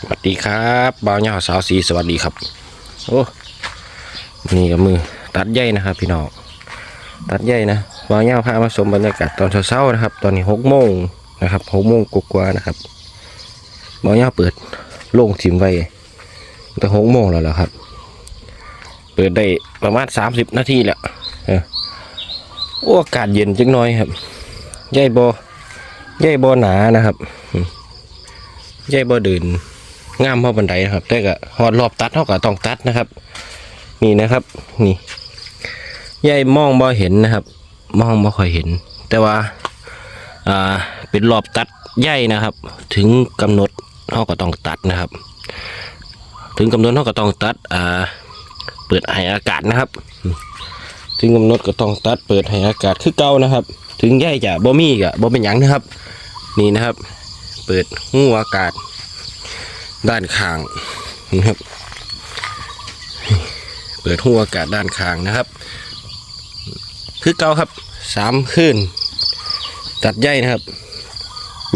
สวัสดีครับบ่าวเหยาสาวสีสวัสดีครับ โอ้นี่กับมือตัดใยนะครับ พี่น้องตัดใยนะบ่าวเหยาพามาชมบรรยากาศตอนเช้าๆนะครับ ตอนนี้หกโมงนะครับหกโมงกว่าๆนะครับบ่าวเหยาเปิดโล่งทิมไว้แต่หกโมงแล้วแหละครับ เปิดได้ประมาณสามสิบนาทีแล้วออโอ้อากาศเย็นจังน้อยครับใยบ่ใยบ่หนานะครับใยบ่เดิน งามเพราบันไดนะครับ แต่ก็หอดรอบตัดเท่ากับต้องตัดนะครับ นี่นะครับ นี่ใยมองบ่เห็นนะครับ มองบ่ค่อยเห็น แต่ว่าอ่าเป็นรอบตัดใยนะครับ ถึงกำหนดเท่ากับต้องตัดนะครับ ถึงกำหนดเท่ากับต้องตัดอ่าเปิดให้อากาศนะครับ ถึงกำหนดก็ต้องตัดเปิดให้อากาศคือเก่านะครับ ถึงใยจะบ่มีก็บ่เป็นหยังนะครับ นี่นะครับ เปิดหูอากาศ ด้านข้างนะครับ เปิดหูอากาศด้านข้างนะครับ คือเก่าครับสามคืนตัดใยนะครับ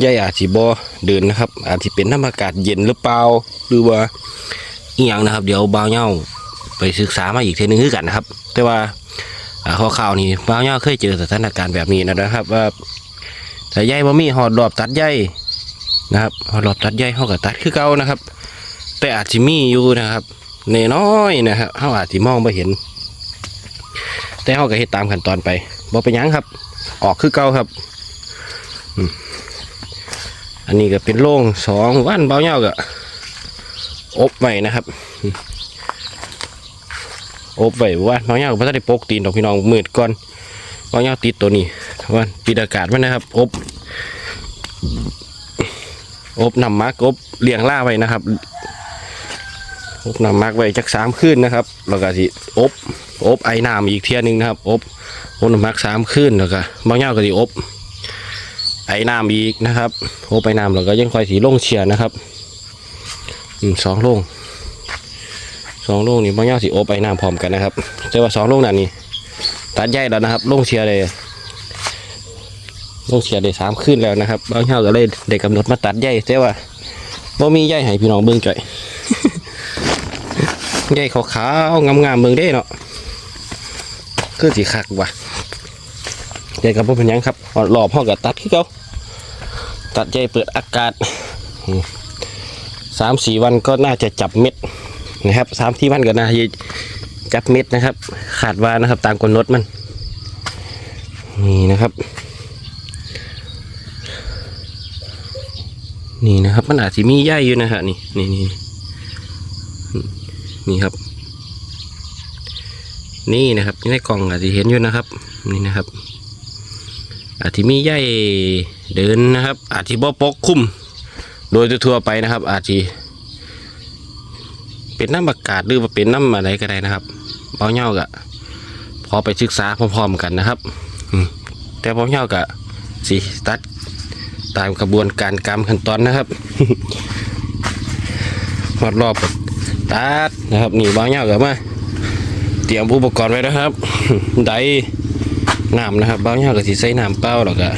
ใยอาจสิบอเดินนะครับ อาจจะเป็นน้ำอากาศเย็นหรือเปล่าหรือว่าอีหยังนะครับ เดี๋ยวบ่าวเหย้าไปศึกษามาอีกเทอนึงคือกันนะครับ แต่ว่าข้อข่าวนี้บ่าวเหย้าเคยเจอสถานการณ์แบบนี้นะครับ ว่าแต่ใยบ่มีหอดรอบตัดใย นะครับพอรอบตัดใยเขาก็ตัดคือเก่านะครับ แต่อาจจะมีอยู่นะครับนน้อยนะครับเขาอาจจะมองไม่เห็น แต่เขาก็เฮ็ดตามขั้นตอนไปบ่เป็นหยังครับ ออกคือเก่าครับอันนี้ก็เป็นโล่งสองวันเบาเงาก็อบไว้นะครับอบไว้ว่าเบาเงาก็ไม่ได้ปกตีนดอกพี่น้องมืดก่อนเบาเงาติดตัวนี้ว่าปิดอากาศไว้นะครับ อบ อบนำมักอบเลี้ยงล่าไว้นะครับอบนำมักไว้จักสามคืนนะครับแล้วก็สิอบอบไอ้น้ำอีกเที่ยหนึงนะครับ อบอบนำมักสามคืนแล้วก็บางอย่าก็สิอบไอ้น้ำอีกนะครับอบไอ้น้ำแล้วก็ยังคอยสีลงเชียร์นะครับอืมสองลงสองโลงนี่บางย่าสิอบไอน้ำพร้อมกันนะครับแต่ว่าสองโลงนั่นนี่ตัดใหญ่แล้วนะครับลงเชียร์เลย ต้องเสียได้สามคืนแล้วนะครับบางเช้าก็เลยได้กำหนดมาตัดใยแต่ว่าบ่มีใยให้พี่น้องเบิ่งจ่อยใยขาวๆงามๆเบิ่งได้เนาะคือสิคักว่ะใยกับบ่เป็นยังครับรอบเฮาก็ตัดคือเก่าตัดใยเปิดอากาศสามสี่วันก็น่าจะจับเม็ดนะครับสามที่วันก็น่าจะจับเม็ดนะครับ ขาดวานะครับ ตามกำหนดมันนี่นะครับ นี่นะครับ มันอาจจะมีใยอยู่นะฮะนี่นี่นี่นี่ครับ นี่นะครับในกล่องอาจจะเห็นอยู่นะครับ นี่นะครับ อาจจะมีใยเดินนะครับ อาจจะบ่ปกคลุมโดยทั่วไปนะครับ อาจจะเป็นน้ำอากาศหรือว่าเป็นน้ำอะไรก็ได้นะครับเบาเน่ากะพอไปศึกษาพร้อมๆกันนะครับแต่เบาเน่ากะสิตัด ตามกระบวนการกรรมขั้นตอนนะครับหอดรอบตัดนะครับนี่บางอย่างกับมาเตรียมอุปกรณ์ไว้นะครับ ไดน้ำนะครับบางอย่างก็สิใส่น้ำเปล่าแล้วก็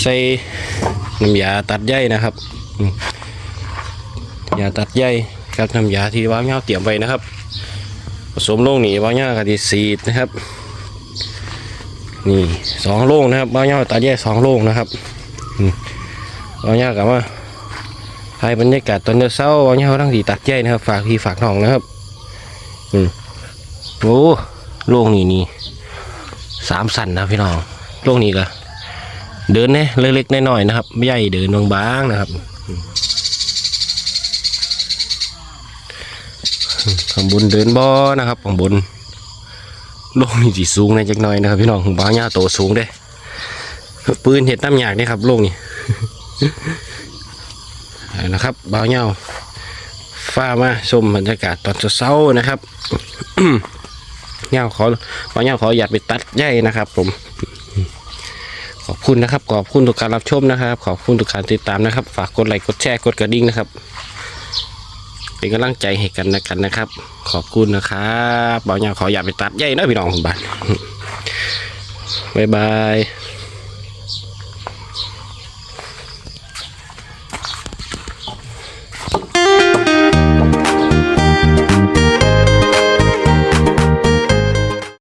ใส่น้ำยาตัดใยนะครับยาตัดใยกับน้ำยาที่บางอย่าเตรียมไว้นะครับผสมลงนี่บางอย่างก็สิสีดนะครับ นี่สองโล่งนะครับบ้าวยาตาแย่สองโล่งนะครับอืมบ้าวยากับว่าให้บรรยากาศตอนเช้าบ้าวยาทั้งสีตัดแย่นะครับ ฝากพี่ฝากน้องนะครับอืมโอ้โล่งนี่นี่สามสันนะพี่น้องโล่งนี่ก็เดินเนี่ยเล็กๆน้อยๆนะครับ ไม่ใหญ่เดินบางๆนะครับข้างบนเดินบ่อนะครับข้างบน โลกนี่สิสูงในจักหน่อยนะครับ พี่น้องบ้าหญ้าโตสูงเด้ปืนเห็ดน้ำหยากนี่ครับโลกนี่นะครับบ้าหญ้าฟ้ามาชมบรรยากาศตอนเช้าๆนะครับหญ้าขอบ้าหญ้าขออยากไปตัดใยนะครับ ผม ขอบคุณนะครับ ขอบคุณทุกการรับชมนะครับ ขอบคุณทุกการติดตามนะครับ ฝากกดไลค์กดแชร์กดกระดิ่งนะครับ เป็นกำลังใจให้กันนะกันนะครับ ขอบคุณนะครับบ่าวยาขออย่าไปตัดใหญ่นะพี่น้องคุณบ้านบ๊ายบาย